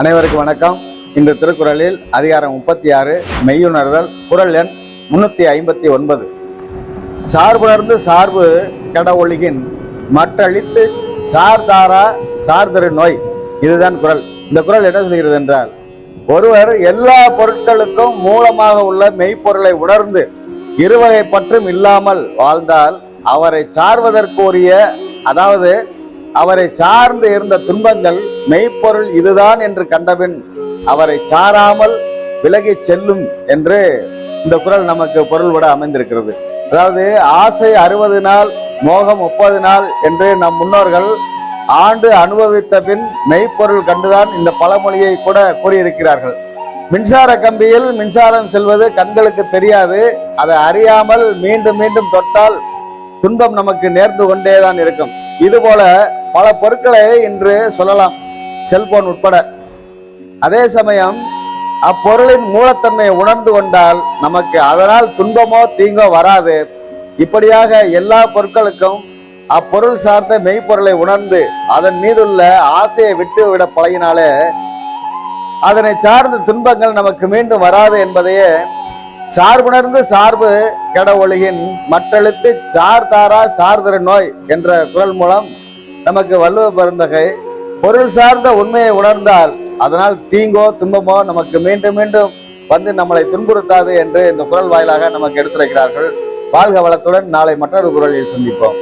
அனைவருக்கும் வணக்கம். இந்த திருக்குறளில் அதிகாரம் முப்பத்தி ஆறு மெய்யுணர்தல் குறள் எண் முன்னூத்தி ஐம்பத்தி ஒன்பது. சார்புணர்ந்து சார்பு கெட ஒழுகின் மற்றழித்து சார்தாரா சார்தரு நோய். இதுதான் குறள் இந்த குறள் என்ன சொல்கிறது என்றால் ஒருவர் எல்லா பொருட்களுக்கும் மூலமாக உள்ள மெய்ப்பொருளை உணர்ந்து இருவகை பற்றும் இல்லாமல் வாழ்ந்தால் அவரை சார்வதற்குரிய அதாவது அவரை சார்ந்து இருந்த துன்பங்கள் மெய்ப்பொருள் இதுதான் என்று கண்டபின் அவரை சாராமல் விலகி செல்லும் என்று இந்த குரல் நமக்கு பொருள் விட அமைந்திருக்கிறது. அதாவது ஆசை அறுபது நாள் மோகம் முப்பது நாள் என்று நம் முன்னோர்கள் ஆண்டு அனுபவித்த பின் மெய்ப்பொருள் கண்டுதான் இந்த பழமொழியை கூட கூறியிருக்கிறார்கள். மின்சார கம்பியில் மின்சாரம் செல்வது கண்களுக்கு தெரியாது. அதை அறியாமல் மீண்டும் மீண்டும் தொட்டால் துன்பம் நமக்கு நேர்ந்து கொண்டேதான் இருக்கும். இதுபோல பல பொருட்களை இன்று சொல்லலாம். செல்போன் உட்பட. அதே சமயம் அப்பொருளின் மூலத்தன்மையை உணர்ந்து கொண்டால் நமக்கு அதனால் துன்பமோ தீங்கோ வராது. இப்படியாக எல்லா பொருட்களுக்கும் அப்பொருள் சார்ந்த மெய்ப்பொருளை உணர்ந்து அதன் மீதுள்ள ஆசையை விட்டு விட பழகினாலே அதனை சார்ந்த துன்பங்கள் நமக்கு மீண்டும் வராது என்பதையே சார்புணர்ந்து சார்பு கெட ஒழுகின் மற்றெழுத்து சார்தாரா சார்தர நோய் என்ற குரல் மூலம் நமக்கு வள்ளுவ பெருந்தகை பொருள் சார்ந்த உண்மையை உணர்ந்தால் அதனால் தீங்கோ துன்பமோ நமக்கு மீண்டும் மீண்டும் வந்து நம்மளை துன்புறுத்தாது என்று இந்த குரல் வாயிலாக நமக்கு எடுத்துரைக்கிறார்கள். வாழ்க வளத்துடன் நாளை மற்றொரு குரலில் சந்திப்போம்.